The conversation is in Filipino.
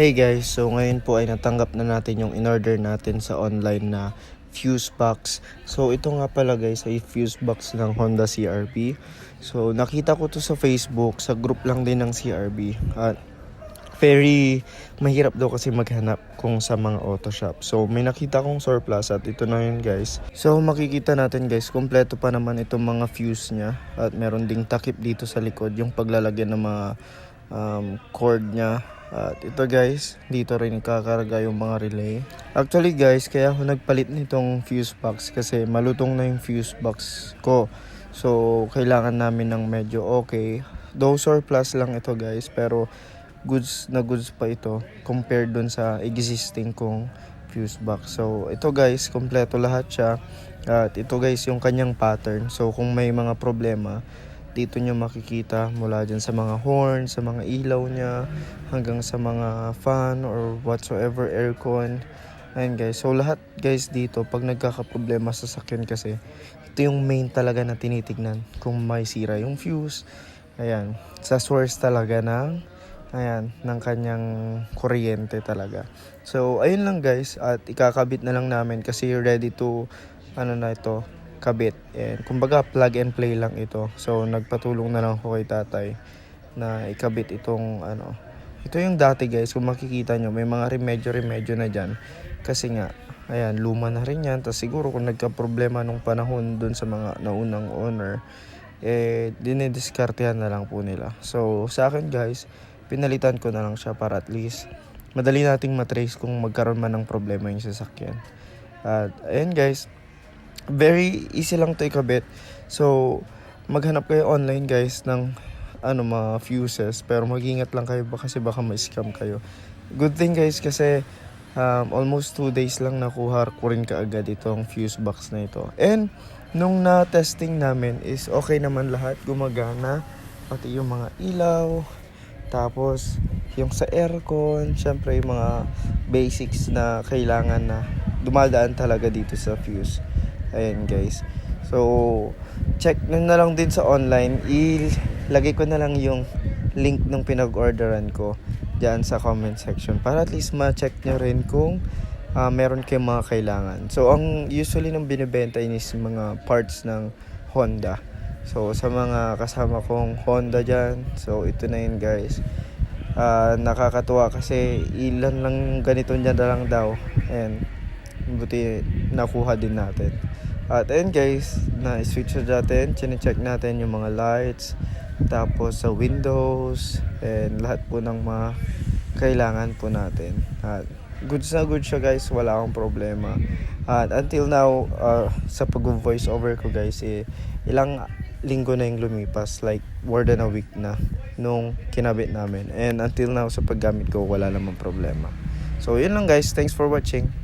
Hey guys, so ngayon po ay natanggap na natin yung in-order natin sa online na fuse box. So ito nga pala guys ay fuse box ng Honda CRV. So nakita ko to sa Facebook, sa group lang din ng CRV. At very mahirap daw kasi maghanap kung sa mga auto shop. So may nakita kong surplus at ito na yun guys. So makikita natin guys, kompleto pa naman itong mga fuse niya. At meron ding takip dito sa likod, yung paglalagyan ng mga um, cord niya. At ito guys, dito rin ikakarga yung mga relay. Actually guys, kaya ako nagpalit nitong fuse box kasi malutong na yung fuse box ko. So, kailangan namin ng medyo okay. Though surplus lang ito guys, pero goods na goods pa ito compared dun sa existing kong fuse box. So, ito guys, kompleto lahat siya. At ito guys, yung kanyang pattern. So, kung may mga problema, dito nyo makikita mula dyan sa mga horn, sa mga ilaw niya, hanggang sa mga fan or whatsoever aircon. Ayun guys, so lahat guys dito, pag nagkakaproblema sa sakyan kasi, ito yung main talaga na tinitignan kung may sira yung fuse. Ayan, sa source talaga ng, ayan, ng kanyang kuryente talaga. So, ayun lang guys, at ikakabit na lang namin kasi ready to, ano na ito, kabit. And kumbaga plug and play lang ito. So nagpatulong na lang ako kay tatay na ikabit itong ano. Ito yung dati guys, kung makikita nyo, may mga remedyo-remedyo na dyan. Kasi nga, ayan, luma na rin yan. Tapos siguro kung nagka-problema nung panahon dun sa mga naunang owner, eh, dinidiskartehan na lang po nila. So, sa akin guys, pinalitan ko na lang siya para at least madali nating matrace kung magkaroon man ng problema yung sasakyan. At, ayan guys, very easy lang to ikabit. So, maghanap kayo online guys ng ano mga fuses pero mag-ingat lang kayo kasi baka ma-scam kayo. Good thing guys kasi um, almost 2 days lang nakuha ko rin kaagad itong fuse box na ito. And nung na-testing namin is okay naman lahat, gumagana pati yung mga ilaw, tapos yung sa aircon, syempre yung mga basics na kailangan na dumadaan talaga dito sa fuse. Ayan guys. So, check nyo na lang din sa online. Ilagay ko na lang yung link ng pinag-orderan ko dyan sa comment section para at least ma-check nyo rin kung ah, meron kayong mga kailangan. So, ang usually nang binibenta is mga parts ng Honda. So, sa mga kasama kong Honda dyan, so ito na yun guys. Ah, nakakatuwa kasi ilan lang ganito dyan na lang daw. And buti nakuha din natin. At ayun guys, na-switch na natin, chine-check natin yung mga lights, tapos sa windows, and lahat po ng mga kailangan po natin. At goods na good siya guys, wala akong problema. At until now, uh, sa pag-voice over ko guys, eh, ilang linggo na yung lumipas, like more than a week na nung kinabit namin. And until now, sa paggamit ko, wala namang problema. So, yun lang guys. Thanks for watching.